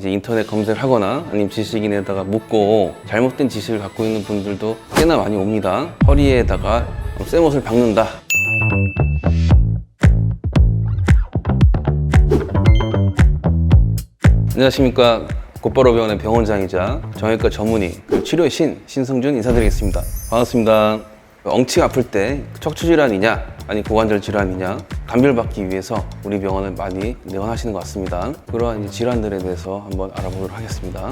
이제 인터넷 검색을 하거나 아니면 지식인에다가 묻고 잘못된 지식을 갖고 있는 분들도 꽤나 많이 옵니다. 허리에다가 쇠못을 박는다. 안녕하십니까. 곧바로 병원의 병원장이자 정형외과 전문의 그리고 치료의 신 신성준 인사드리겠습니다. 반갑습니다. 엉치가 아플 때 척추 질환이냐 아니 고관절 질환이냐 감별받기 위해서 우리 병원을 많이 내원하시는 것 같습니다. 그러한 질환들에 대해서 한번 알아보도록 하겠습니다.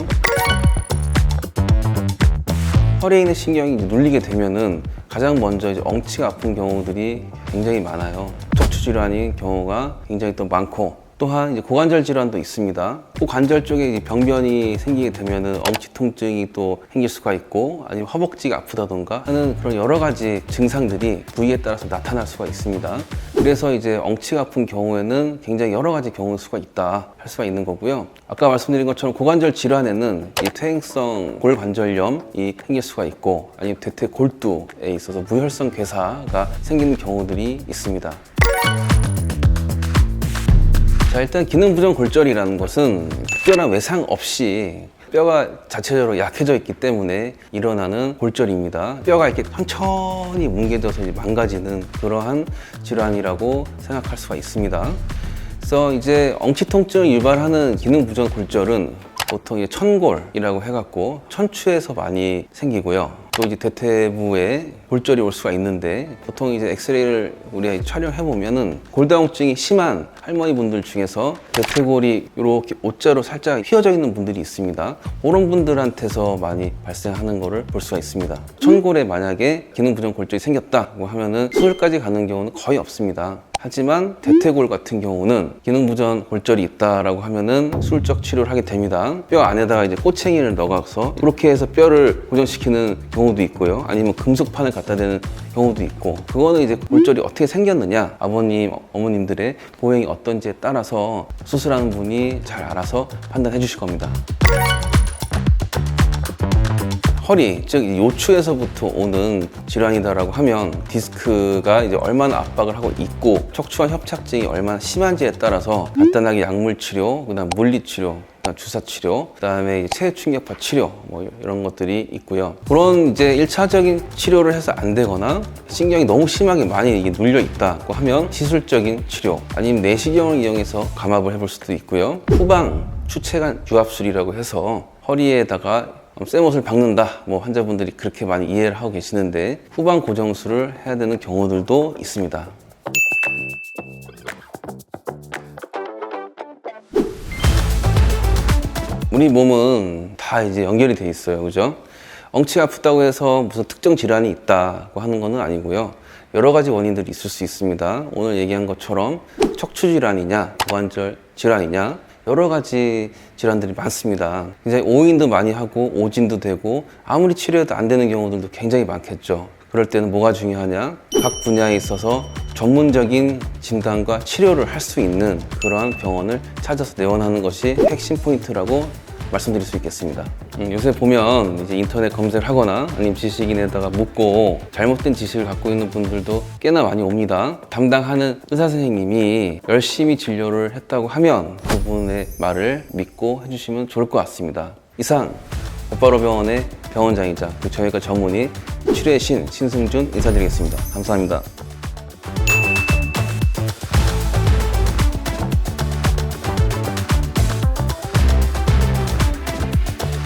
허리에 있는 신경이 눌리게 되면은 가장 먼저 이제 엉치가 아픈 경우들이 굉장히 많아요. 척추 질환인 경우가 굉장히 또 많고 또한 이제 고관절 질환도 있습니다. 고관절 쪽에 이제 병변이 생기게 되면은 엉치 통증이 또 생길 수가 있고 아니면 허벅지가 아프다던가 하는 그런 여러 가지 증상들이 부위에 따라서 나타날 수가 있습니다. 그래서 이제 엉치가 아픈 경우에는 굉장히 여러 가지 경우 수가 있다 할 수가 있는 거고요. 아까 말씀드린 것처럼 고관절 질환에는 이 퇴행성 골관절염이 생길 수가 있고 아니면 대퇴 골두에 있어서 무혈성 괴사가 생기는 경우들이 있습니다. 자, 일단 기능 부정 골절이라는 것은 특별한 외상 없이 뼈가 자체적으로 약해져 있기 때문에 일어나는 골절입니다. 뼈가 이렇게 천천히 뭉개져서 이제 망가지는 그러한 질환이라고 생각할 수가 있습니다. 그래서 이제 엉치 통증을 유발하는 기능 부정 골절은 보통 천골이라고 해갖고 천추에서 많이 생기고요. 또 이제 대퇴부에 골절이 올 수가 있는데 보통 이제 엑스레이를 우리가 촬영해 보면은 골다공증이 심한 할머니 분들 중에서 대퇴골이 이렇게 옷자로 살짝 휘어져 있는 분들이 있습니다. 그런 분들한테서 많이 발생하는 거를 볼 수가 있습니다. 천골에 만약에 기능 부정 골절이 생겼다고 하면은 수술까지 가는 경우는 거의 없습니다. 하지만 대퇴골 같은 경우는 기능 부전 골절이 있다라고 하면은 수술적 치료를 하게 됩니다. 뼈 안에다가 이제 꼬챙이를 넣어서 그렇게 해서 뼈를 고정시키는 경우도 있고요. 아니면 금속판을 갖다 대는 경우도 있고 그거는 이제 골절이 어떻게 생겼느냐 아버님 어머님들의 보행이 어떤지에 따라서 수술하는 분이 잘 알아서 판단해 주실 겁니다. 허리, 즉 요추에서부터 오는 질환이다라고 하면 디스크가 이제 얼마나 압박을 하고 있고 척추와 협착증이 얼마나 심한지에 따라서 간단하게 약물 치료, 그다음 물리 치료, 주사 치료, 그다음에 체외 충격파 치료 뭐 이런 것들이 있고요. 그런 이제 일차적인 치료를 해서 안 되거나 신경이 너무 심하게 많이 이게 눌려 있다고 하면 시술적인 치료 아니면 내시경을 이용해서 감압을 해볼 수도 있고요. 후방 추체간 유압술이라고 해서 허리에다가 쇠못을 박는다. 뭐 환자분들이 그렇게 많이 이해를 하고 계시는데 후방 고정술을 해야 되는 경우들도 있습니다. 우리 몸은 다 이제 연결이 돼 있어요. 그죠? 엉치가 아프다고 해서 무슨 특정 질환이 있다고 하는 것은 아니고요. 여러 가지 원인들이 있을 수 있습니다. 오늘 얘기한 것처럼 척추 질환이냐, 고관절 질환이냐, 여러 가지 질환들이 많습니다. 굉장히 오인도 많이 하고 오진도 되고 아무리 치료해도 안 되는 경우들도 굉장히 많겠죠. 그럴 때는 뭐가 중요하냐? 각 분야에 있어서 전문적인 진단과 치료를 할 수 있는 그러한 병원을 찾아서 내원하는 것이 핵심 포인트라고 말씀드릴 수 있겠습니다. 음, 요새 보면 이제 인터넷 검색을 하거나 아니면 지식인에다가 묻고 잘못된 지식을 갖고 있는 분들도 꽤나 많이 옵니다. 담당하는 의사 선생님이 열심히 진료를 했다고 하면 그분의 말을 믿고 해주시면 좋을 것 같습니다. 이상 곧바로 병원의 병원장이자 그 정형외과 전문의 치료의 신 신승준 인사드리겠습니다. 감사합니다.